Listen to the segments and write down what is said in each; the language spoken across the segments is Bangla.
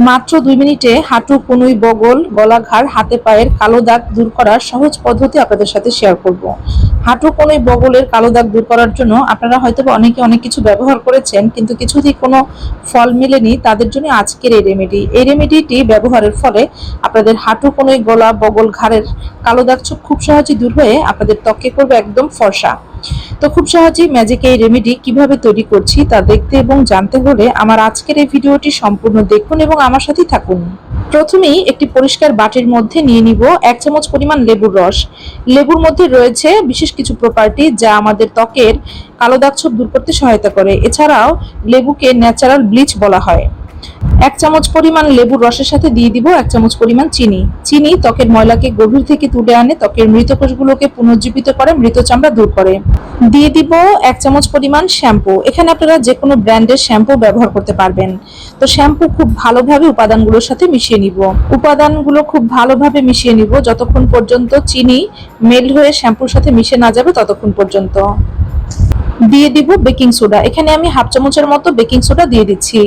মাত্র দুই মিনিটে হাঁটু কনুই বগল গলা ঘাড় হাতে পায়ের কালো দাগ দূর করার সহজ পদ্ধতি আপনাদের সাথে শেয়ার করব। হাঁটু কনুই বগলের কালো দাগ দূর করার জন্য আপনারা হয়তো অনেকে অনেক কিছু ব্যবহার করেছেন, কিন্তু কিছুতেই কোনো ফল মেলেনি, তাদের জন্য আজকের এই রেমেডি এই রেমেডিটি ব্যবহারের ফলে আপনাদের হাঁটু কনুই গলা, বগল, ঘাড়ের কালো দাগ ছোপ খুব সহজেই দূর হয়ে আপনাদের ত্বকে করবে একদম ফর্সা। তো খুব সহজেই ম্যাজিক এই রেমেডি কীভাবে তৈরি করছি তা দেখতে এবং জানতে হলে আমার আজকের এই ভিডিওটি সম্পূর্ণ দেখুন এবং আমার সাথেই থাকুন। প্রথমেই একটি পরিষ্কার বাটির মধ্যে নিয়ে নিব এক চামচ পরিমাণ লেবুর রস। লেবুর মধ্যে রয়েছে বিশেষ কিছু প্রপার্টি যা আমাদের ত্বকের কালো দাগ ছোপ দূর করতে সহায়তা করে। এছাড়াও লেবুকে ন্যাচারাল ব্লিচ বলা হয়। এক চামচ পরিমাণ লেবুর রসের সাথে দিয়ে দিব এক চামচ পরিমাণ চিনি। চিনি ত্বকের ময়লাকে গভীর থেকে তুলে আনে, ত্বকের মৃত কোষগুলোকে পুনর্জীবিত করে, মৃত চামড়া দূর করে। দিয়ে দিব এক চামচ পরিমাণ শ্যাম্পু। এখানে আপনারা যে কোনো ব্র্যান্ডের শ্যাম্পু ব্যবহার করতে পারবেন। তো শ্যাম্পু খুব ভালোভাবে উপাদানগুলোর সাথে মিশিয়ে নিব। উপাদানগুলো খুব ভালোভাবে মিশিয়ে নিব যতক্ষণ পর্যন্ত চিনি মেল্ট হয়ে শ্যাম্পুর সাথে মিশে না যাবে ততক্ষণ পর্যন্ত। দিয়ে দিব বেকিং সোডা। এখানে আমি হাফ চামচের মতো বেকিং সোডা দিয়ে দিচ্ছি।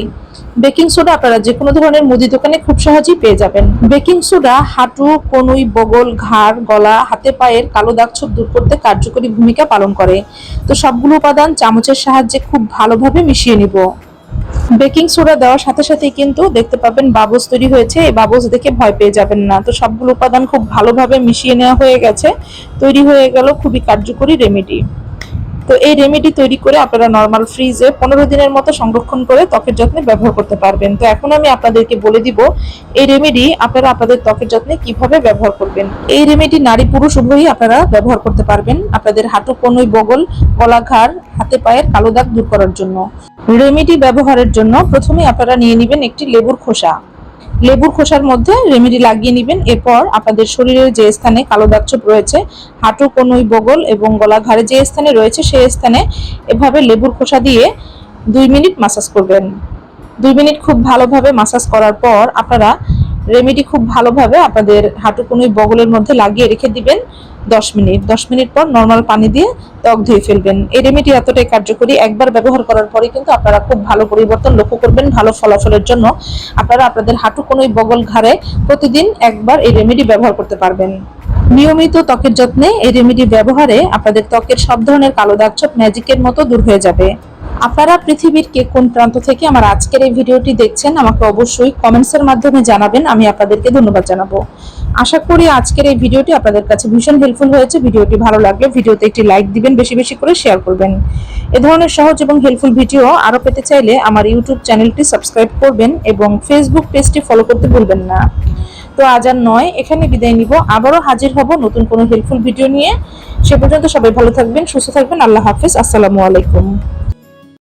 বেকিং সোডা আপনারা যে কোনো ধরনের মুদি দোকানে খুব সহজেই পেয়ে যাবেন। বেকিং সোডা হাঁটু, কনুই, বগল, ঘাড়, গলা, হাতে পায়ের কালো দাগ ছোপ দূর করতে কার্যকরী ভূমিকা পালন করে। তো সবগুলো উপাদান চামচের সাহায্যে খুব ভালোভাবে মিশিয়ে নিব। বেকিং সোডা দেওয়ার সাথে সাথেই কিন্তু দেখতে পাবেন বাবুস তৈরি হয়েছে, এই বাবুস দেখে ভয় পেয়ে যাবেন না। তো সবগুলো উপাদান খুব ভালোভাবে মিশিয়ে নেওয়া হয়ে গেছে, তৈরি হয়ে গেল খুবই কার্যকরী রেমেডি তো এই রেমেডি তৈরি করে আপনারা নর্মাল ফ্রিজে পনেরো দিনের মতো সংরক্ষণ করে ত্বকের যত্নে ব্যবহার করতে পারবেন। তো এখন আমি আপনাদেরকে বলে দিব, এই রেমেডি আপনারা আপনাদের ত্বকের যত্নে কীভাবে ব্যবহার করবেন। এই রেমেডি নারী পুরুষ উভয়ই আপনারা ব্যবহার করতে পারবেন আপনাদের হাঁটু কনুই বগল, গলা ঘাড়, হাতে পায়ের কালো দাগ দূর করার জন্য। রেমেডি ব্যবহারের জন্য প্রথমে আপনারা নিয়ে নেবেন একটি লেবুর খোসা। লেবুর খোসার মধ্যে রেমেডি লাগিয়ে নেবেন। এরপর আপনাদের শরীরের যে স্থানে কালো দাগছোপ রয়েছে, হাঁটু, কনুই, বগল এবং গলা ঘাড়ে যে স্থানে রয়েছে সেই স্থানে এভাবে লেবুর খোসা দিয়ে দুই মিনিট মাসাজ করবেন। দুই মিনিট খুব ভালোভাবে মাসাজ করার পর আপনারা রেমেডি খুব ভালোভাবে আপনাদের হাঁটু কনুই বগলের মধ্যে লাগিয়ে রেখে দিবেন দশ মিনিট। দশ মিনিট পর নর্মাল পানি দিয়ে ত্বক ধুয়ে ফেলবেন। এই রেমেডি এতটাই কার্যকরী, একবার ব্যবহার করার পরে কিন্তু আপনারা খুব ভালো পরিবর্তন লক্ষ্য করবেন ভালো ফলাফলের জন্য। আপনারা আপনাদের হাঁটু কনুই বগল ঘাড়ে প্রতিদিন একবার এই রেমেডি ব্যবহার করতে পারবেন। নিয়মিত ত্বকের যত্নে এই রেমেডি ব্যবহারে আপনাদের ত্বকের সব ধরনের কালো দাগছোপ ম্যাজিকের মতো দূর হয়ে যাবে। আপনারা পৃথিবীর কে কোন প্রান্ত থেকে আমার আজকের এই ভিডিওটি দেখছেন, আমাকে অবশ্যই কমেন্টসের মাধ্যমে জানাবেন, আমি আপনাদেরকে ধন্যবাদ জানাব। আশা করি আজকের এই ভিডিওটি আপনাদের কাছে ভীষণ হেল্পফুল হয়েছে, ভিডিওটি ভালো লাগলে ভিডিওতে একটি লাইক দিবেন, বেশি বেশি করে শেয়ার করবেন। এ ধরনের সহজ এবং হেল্পফুল ভিডিও আরও পেতে চাইলে আমার ইউটিউব চ্যানেলটি সাবস্ক্রাইব করবেন এবং ফেসবুক পেজটি ফলো করতে ভুলবেন না। তো আজ আর নয়, এখানে বিদায় নিব। আবারও হাজির হব নতুন কোনো হেল্পফুল ভিডিও নিয়ে। সে পর্যন্ত সবাই ভালো থাকবেন, সুস্থ থাকবেন। আল্লাহ হাফিজ। আসসালামু আলাইকুম।